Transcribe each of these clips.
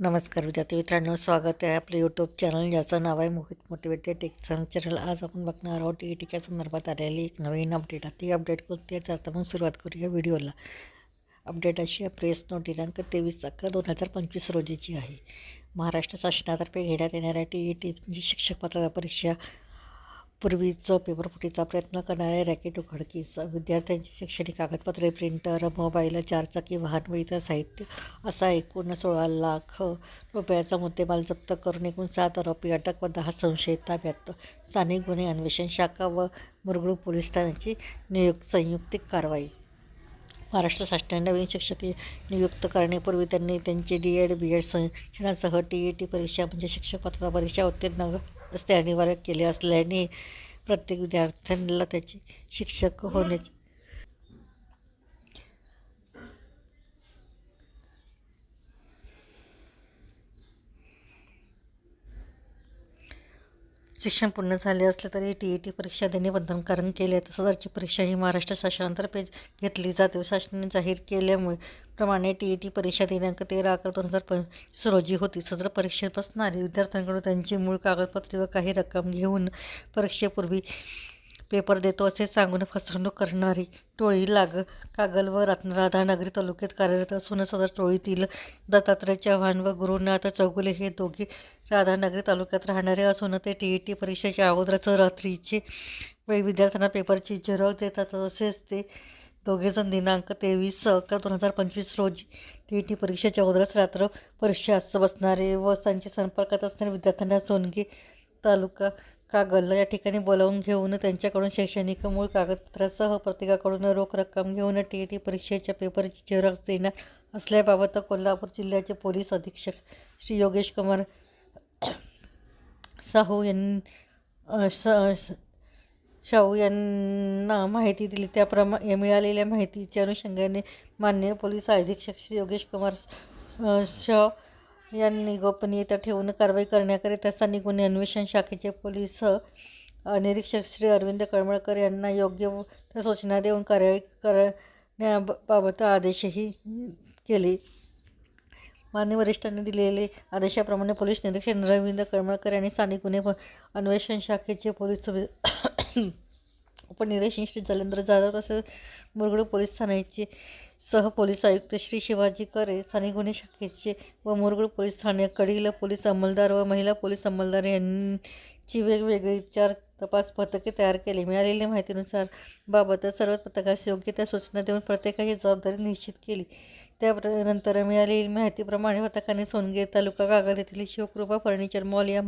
नमस्कार विद्यार्थी मित्रांनो स्वागत आहे आपलं यूट्यूब चॅनल ज्याचं नाव आहे मोहित मोटिवेटेड टेक्सन चॅनल आज आपण बघणार आहोत ई टीच्या संदर्भात आलेली एक नवीन अपडेट आहे ती अपडेट कोणती आहे? आता आपण सुरुवात करूया व्हिडिओला अपडेट अशी आहे प्रेस नोट दिनांक तेवीस अकरा दोन हजार पंचवीस रोजीची आहे. महाराष्ट्र शासनातर्फे घेण्यात येणाऱ्या टी ई टी शिक्षक पात्रता परीक्षा पूर्वीचं पेपरफुटीचा प्रयत्न करणाऱ्या रॅकेट उघडकीस विद्यार्थ्यांची शैक्षणिक कागदपत्रे प्रिंटर मोबाईल चारचाकी वाहन व इतर साहित्य असा एकूण सोळा लाख रुपयाचा मुद्देमाल जप्त करून एकूण सात आरोपी अटक व दहा संशयित ताब्यात. स्थानिक गुन्हे अन्वेषण शाखा व मुरगुड पोलीस ठाण्याची नियुक्त संयुक्तिक कारवाई. महाराष्ट्र शासनाने नवीन शिक्षक नियुक्त करण्यापूर्वी त्यांनी त्यांचे डी एड बी एड शिक्षणासह टी ई टी परीक्षा म्हणजे शिक्षक पात्रता परीक्षा उत्तीर्ण असते अनिवार्य केले असल्याने प्रत्येक विद्यार्थ्यांना त्याचे शिक्षक होण्याची शिक्षण पूर्ण झाले असले तरी टी ई टी परीक्षा देणे बंधनकारक केले. आहे सदरची परीक्षा ही महाराष्ट्र शासनातर्फे घेतली जाते. शासनाने जाहीर केल्यामुळे प्रमाणे टी ई टी परीक्षा दिनांक तेरा अकरा दोन हजार पंचवीस रोजी होती. सदर परीक्षेत बसणारे विद्यार्थ्यांकडून त्यांची मूळ कागदपत्रे व काही रक्कम घेऊन परीक्षेपूर्वी पेपर देतो असे सांगून फसवणूक करणारी टोळी लाग कागल व रत्न राधानगरी तालुक्यात कार्यरत असून सदर टोळीतील दत्तात्रय चव्हाण व गुरुनाथ चौगुले हे दोघे राधानगरी तालुक्यात राहणारे असून ते टी ई टी परीक्षेच्या अगोदरच रात्रीचे वेळी विद्यार्थ्यांना पेपरची झिरव देतात. तसेच ते दोघेजण दिनांक तेवीस अकरा दोन हजार पंचवीस रोजी टी ई टी परीक्षेच्या अगोदरच रात्र परीक्षा बसणारे व त्यांच्या संपर्कात असणारे विद्यार्थ्यांना सोनगी तालुका कागल या ठिकाणी बोलावून घेऊन त्यांच्याकडून शैक्षणिक मूळ कागदपत्रासह प्रत्येकाकडून रोख रक्कम घेऊन टी ई टी परीक्षेच्या पेपरची झेरॉक्स देणार असल्याबाबत कोल्हापूर जिल्ह्याचे पोलीस अधीक्षक श्री योगेश कुमार साहू यांनी शाहू यांना माहिती दिली. त्याप्रमा मिळालेल्या माहितीच्या अनुषंगाने मान्य पोलीस अधीक्षक श्री योगेश कुमार शाह यांनी गोपनीयता ठेवून कारवाई करण्याकरिता स्थानिक गुन्हे अन्वेषण शाखेचे पोलीस निरीक्षक श्री अरविंद कळमळकर यांना योग्य त्या सूचना देऊन कारवाई करण्याबाबत आदेशही केले. मान्य वरिष्ठांनी दिलेले आदेशाप्रमाणे पोलीस निरीक्षक रवींद्र कळमळकर यांनी स्थानिक गुन्हे अन्वेषण शाखेचे पोलीस उपनिरीक्षक श्री जलेंद्र जाधव तसेच मुरगुड पोलीस ठाण्याचे सह पोलीस आयुक्त श्री शिवाजी करे स्थानिक गुन्हे शाखेचे व मुरगुड पोलीस ठाण्याकडील पोलीस अंमलदार व महिला पोलीस अंमलदार यांची वेगवेगळी चार तपास पथके तयार केली. मिळालेल्या माहितीनुसार बाबत सर्व पथकास योग्य त्या सूचना देऊन प्रत्येकाची जबाबदारी निश्चित केली. त्यानंतर मिळालेली माहितीप्रमाणे पथकाने सोनगे तालुका कागद येथील शिवकृपा फर्निचर मॉल या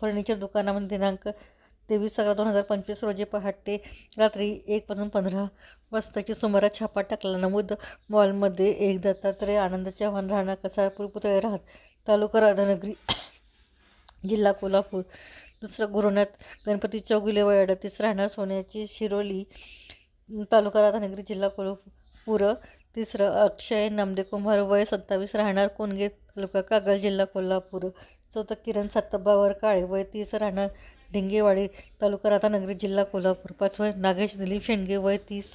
फर्निचर दुकानामध्ये दिनांक तेवीस अकरा दोन हजार पंचवीस रोजी पहाटे रात्री एकपासून पंधरा वाजताची सुमारास छापा टाकला. नमूद मॉलमध्ये एक दत्तात्रय आनंद चव्हाण राहणार कसाळपूर पुतळे राहत तालुका राधानगरी जिल्हा कोल्हापूर. दुसरं गुरुनाथ गणपती चौगुले व अडतीस राहणार सोन्याची शिरोली तालुका राधानगरी जिल्हा कोल्हापूर. तिसरं अक्षय नामदे कुंभार वय सत्तावीस राहणार कोणगे तालुका कागल जिल्हा कोल्हापूर. चौथं किरण सातबावर काळे वय तीस राहणार ढिंगेवाडी तालुका राधानगरी जिल्हा कोल्हापूर पाचवं नागेश दिलीप शेंडगे वय तीस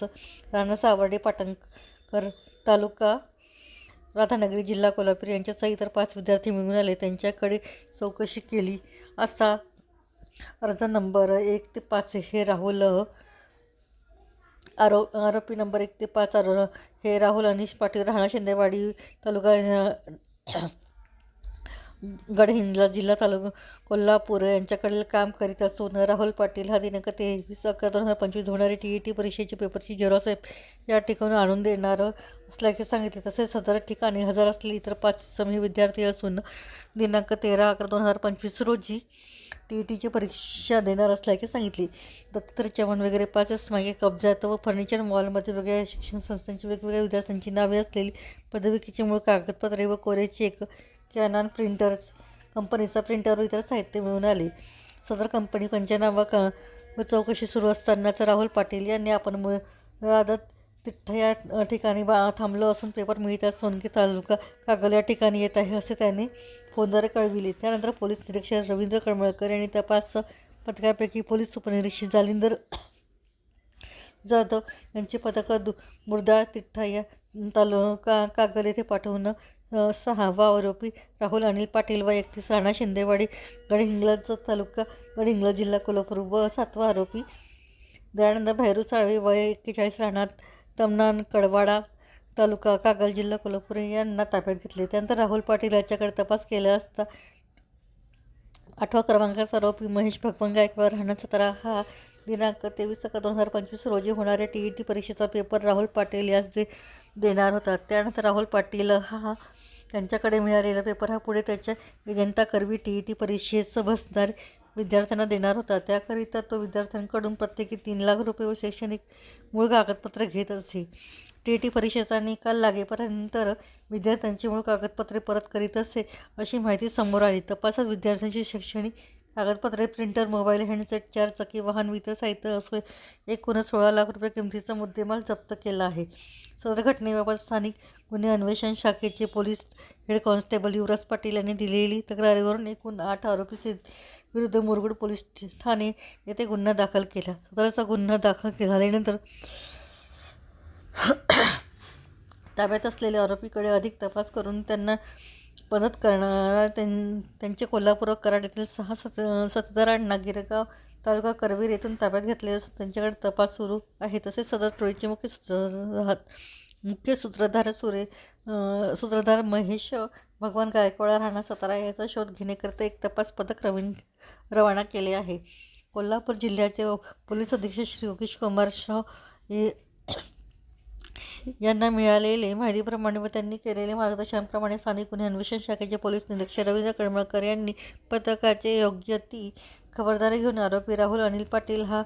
राणा सावर्डे पाटणकर तालुका राधानगरी जिल्हा कोल्हापूर यांच्यासह इतर पाच विद्यार्थी मिळून आले. त्यांच्याकडे चौकशी केली असता अर्ज नंबर एक ते पाच हे राहुल आरो आरोपी नंबर एक ते पाच आरो हे राहुल अनिश पाटील राहणार शिंदेवाडी तालुका गडहिंग्लज जिल्हा तालुका कोल्हापूर यांच्याकडील काम करीत असून राहुल पाटील हा दिनांक तेवीस अकरा दोन हजार पंचवीस होणारी टी ई टी परीक्षेची पेपरची झेरॉसाहेब या ठिकाणी आणून देणार असल्याचे सांगितले. तसेच सदर ठिकाणी हजर असलेले इतर पाच समी विद्यार्थी असून दिनांक तेरा अकरा दोन हजार पंचवीस रोजी टी ई टीची परीक्षा देणार असल्याचे सांगितले. दत्तर चव्हाण वगैरे पाचच मागे कब्जात व फर्निचर मॉलमध्ये वेगवेगळ्या शिक्षण संस्थांची वेगवेगळ्या विद्यार्थ्यांची नावे असलेली पदविकेची मूळ कागदपत्रे व कोरे चेक कॅनॉन प्रिंटर्स कंपनीचा प्रिंटर व इतर साहित्य मिळून आले. सदर कंपनी पंचनामा क चौकशी सुरू असतानाच राहुल पाटील यांनी आपण मुरादत तिठ्ठ या ठिकाणी बा थांबलो असून पेपर मिळताच सोनगी तालुका कागल या ठिकाणी येत आहे असे त्यांनी फोनद्वारे कळविले. त्यानंतर पोलीस निरीक्षक रवींद्र कळमळकर यांनी तपास पथकापैकी पोलीस उपनिरीक्षक जालिंदर जाधव यांचे पथकं दु मुरदाळ तिठ्ठा या तालुका कागल येथे पाठवून सहावा आरोपी राहुल अनिल पाटील व एकतीस राणा शिंदेवाडी गडहिंग्लजचा तालुका गडहिंग्लज जिल्हा कोल्हापूर व सातवा आरोपी दयानंद भैरू साळवी वय एक्केचाळीस राहणार तमनान कडवाडा तालुका कागल जिल्हा कोल्हापूर यांना ताब्यात घेतले. त्यानंतर राहुल पाटील याच्याकडे तपास केला असता आठवा क्रमांकाचा आरोपी महेश भगवान गायकवाड राहणार सतरा. हा दिनांक तेवीस अकरा दोन हजार पंचवीस रोजी होणाऱ्या टी ई टी परीक्षेचा पेपर राहुल पाटील यास दे देणार होता. त्यानंतर राहुल पाटील हा त्यांच्याकडे मिळालेला पेपर हा पुढे त्याच्या एजंटाकरवी टी ई टी परीक्षेस बसणार विद्यार्थ्यांना देणार होता. त्याकरिता तो विद्यार्थ्यांकडून प्रत्येकी तीन लाख रुपये व शैक्षणिक मूळ कागदपत्र घेत असे. टी ई टी परीक्षेचा निकाल लागेपर्यंत विद्यार्थ्यांची मूळ कागदपत्रे परत करीत असे अशी माहिती समोर आली. तपासात विद्यार्थ्यांची शैक्षणिक कागदपत्रे प्रिंटर मोबाईल हँडसेट चारचाकी वाहन वितर साहित्य असो एकूणच सोळा लाख रुपये किमतीचा मुद्देमाल जप्त केला आहे. सदर घटनेबाबत स्थानिक गुन्हे अन्वेषण शाखेचे police head constable Yuvraj Patil यांनी दिलेली तक्रारीवरून एकूण आठ आरोपी सि- विरुद्ध मुरगुड पोलीस ठाणे येथे गुन्हा दाखल केला. सदरचा गुन्हा दाखल झाल्यानंतर ताब्यात असलेल्या आरोपीकडे अधिक तपास करून त्यांना मदत करणारा. त्यां त्यांचे कोल्हापूर कराड येथील सहा सत सतदारांना गिरगाव तालुका करवीर येथून ताब्यात घेतले असून त्यांच्याकडे तपास सुरू आहे तसेच सदर टोळीचे मुख्य सूत्र मुख्य सूत्रधार सुरे सूत्रधार महेश भगवान गायकवाड राणा सातारा याचा शोध घेण्याकरिता एक तपास पथक रवीन रवाना केले आहे. कोल्हापूर जिल्ह्याचे पोलीस अधीक्षक श्री योगेश कुमार शाह यांना मिळालेले माहितीप्रमाणे व त्यांनी केलेले मार्गदर्शनाप्रमाणे स्थानिक गुन्हे अन्वेषण शाखेचे पोलीस निरीक्षक रवींद्र कळमळकर यांनी पथकाचे योग्य ती खबरदारी घेऊन आरोपी राहुल अनिल पाटील हा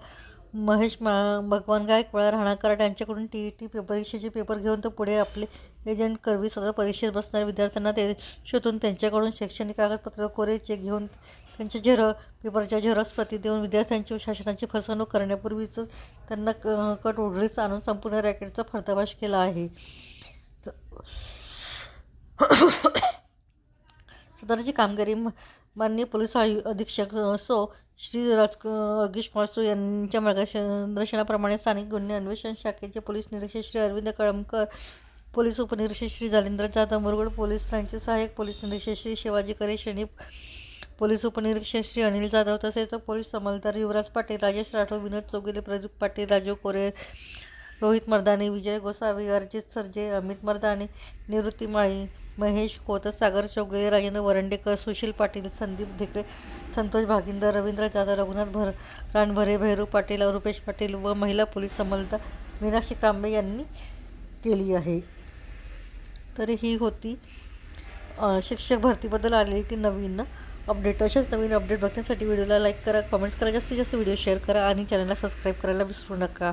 महेश मा भगवान गायकवाड राहणार यांच्याकडून टी ई टी परीक्षेचे पेपर घेऊन तो पुढे आपले एजंट करवी सदर परीक्षेत बसणाऱ्या विद्यार्थ्यांना ते शोधून त्यांच्याकडून शैक्षणिक कागदपत्र कोरे चेक घेऊन त्यांच्या झेर पेपरच्या झेरॉक्स प्रती देऊन विद्यार्थ्यांची व शासनाची फसवणूक करण्यापूर्वीच त्यांना क कट उघडीस आणून संपूर्ण रॅकेटचा पर्दाफाश केला आहे. सदरची कामगिरी माननीय पोलीस आयु अधीक्षक सो श्री राज अगीश माळसो यांच्या मार्गदर्शनाप्रमाणे स्थानिक गुन्हे अन्वेषण शाखेचे पोलीस निरीक्षक श्री अरविंद कळमकर पोलीस उपनिरीक्षक श्री जालिंद्र जाधव मुरगड त्यांचे सहाय्यक पोलीस निरीक्षक श्री शिवाजी करे शनी पोलीस उपनिरीक्षक श्री अनिल जाधव तसेच पोलीस समलदार युवराज पाटील राजेश राठोड विनोद चौगुले प्रदीप पाटील राजू कोरे रोहित मर्दाने विजय गोसावी अरिजित सरजे अमित मर्दाने निवृत्ती माळी महेश खोत सागर चौगुले राजेंद्र वरंडेकर सुशील पाटील संदीप ढेकळे संतोष भागिंदर रवींद्र जाधव रघुनाथ भर रानभरे भैरू पाटील रुपेश पाटील व महिला पोलीस समलदार मीनाक्षी कांबे यांनी केली आहे. तर ही होती शिक्षक भरतीबद्दल आलेली की नवीन अपडेट अशाच नवीन अपडेट बघण्यासाठी व्हिडिओला लाईक करा कमेंट्स करा जास्तीत जास्त व्हिडिओ शेअर करा आणि चॅनलला सबस्क्राईब करायला विसरू नका.